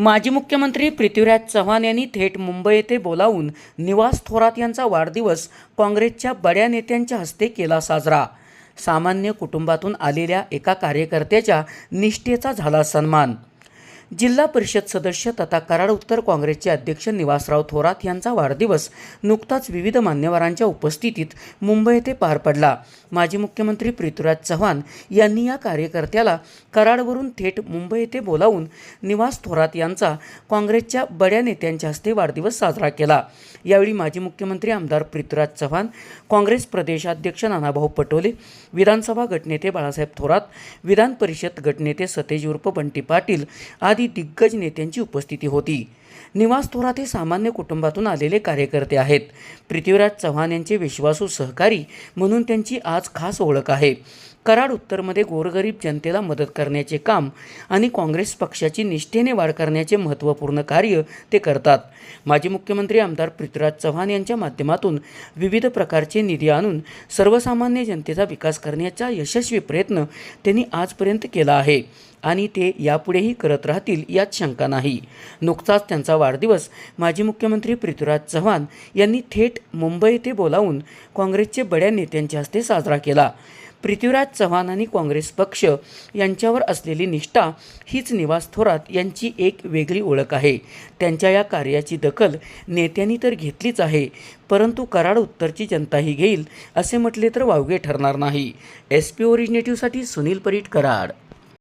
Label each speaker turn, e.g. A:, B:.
A: माजी मुख्यमंत्री पृथ्वीराज चव्हाण यांनी थेट मुंबई येथे बोलावून निवास थोरात यांचा वाढदिवस काँग्रेसच्या बड्या नेत्यांच्या हस्ते केला साजरा. सामान्य कुटुंबातून आलेल्या एका कार्यकर्त्याच्या निष्ठेचा झाला सन्मान. जिल्हा परिषद सदस्य तथा कराड उत्तर काँग्रेसचे अध्यक्ष निवासराव थोरात यांचा वाढदिवस नुकताच विविध मान्यवरांच्या उपस्थितीत मुंबई येथे पार पडला. माजी मुख्यमंत्री पृथ्वीराज चव्हाण यांनी या कार्यकर्त्याला कराडवरून थेट मुंबई येथे बोलावून निवास थोरात यांचा काँग्रेसच्या बड्या नेत्यांच्या हस्ते वाढदिवस साजरा केला. यावेळी माजी मुख्यमंत्री आमदार पृथ्वीराज चव्हाण काँग्रेस प्रदेशाध्यक्ष नानाभाऊ पटोले विधानसभा गटनेते बाळासाहेब थोरात विधान परिषद गटनेते सतेज उर्फ बंटी पाटील आदी दिग्गज नेत्यांची उपस्थिती होती. निवास थोरात हे सामान्य कुटुंबातून आलेले कार्यकर्ते आहेत. पृथ्वीराज चव्हाण यांचे विश्वासू सहकारी म्हणून त्यांची आज खास ओळख आहे. कराड उत्तरमध्ये गोरगरीब जनतेला मदत करण्याचे काम आणि काँग्रेस पक्षाची निष्ठेने वाढ करण्याचे महत्त्वपूर्ण कार्य ते करतात. माजी मुख्यमंत्री आमदार पृथ्वीराज चव्हाण यांच्या माध्यमातून विविध प्रकारचे निधी आणून सर्वसामान्य जनतेचा विकास करण्याचा यशस्वी प्रयत्न त्यांनी आजपर्यंत केला आहे आणि ते यापुढेही करत राहतील यात शंका नाही. नुकताच त्यांचा वाढदिवस माजी मुख्यमंत्री पृथ्वीराज चव्हाण यांनी थेट मुंबई येथे बोलावून काँग्रेसचे बड्या नेत्यांच्या हस्ते साजरा केला. पृथ्वीराज चव्हाण आणि काँग्रेस पक्ष यांच्यावर असलेली निष्ठा हीच निवास थोरात यांची एक वेगळी ओळख आहे. त्यांच्या या कार्याची दखल नेत्यांनी तर घेतलीच आहे परंतु कराड उत्तरची जनताही घेईल असे म्हटले तर वावगे ठरणार नाही. एस पी ओरिजिनेटिव्हसाठी सुनील परीट कराड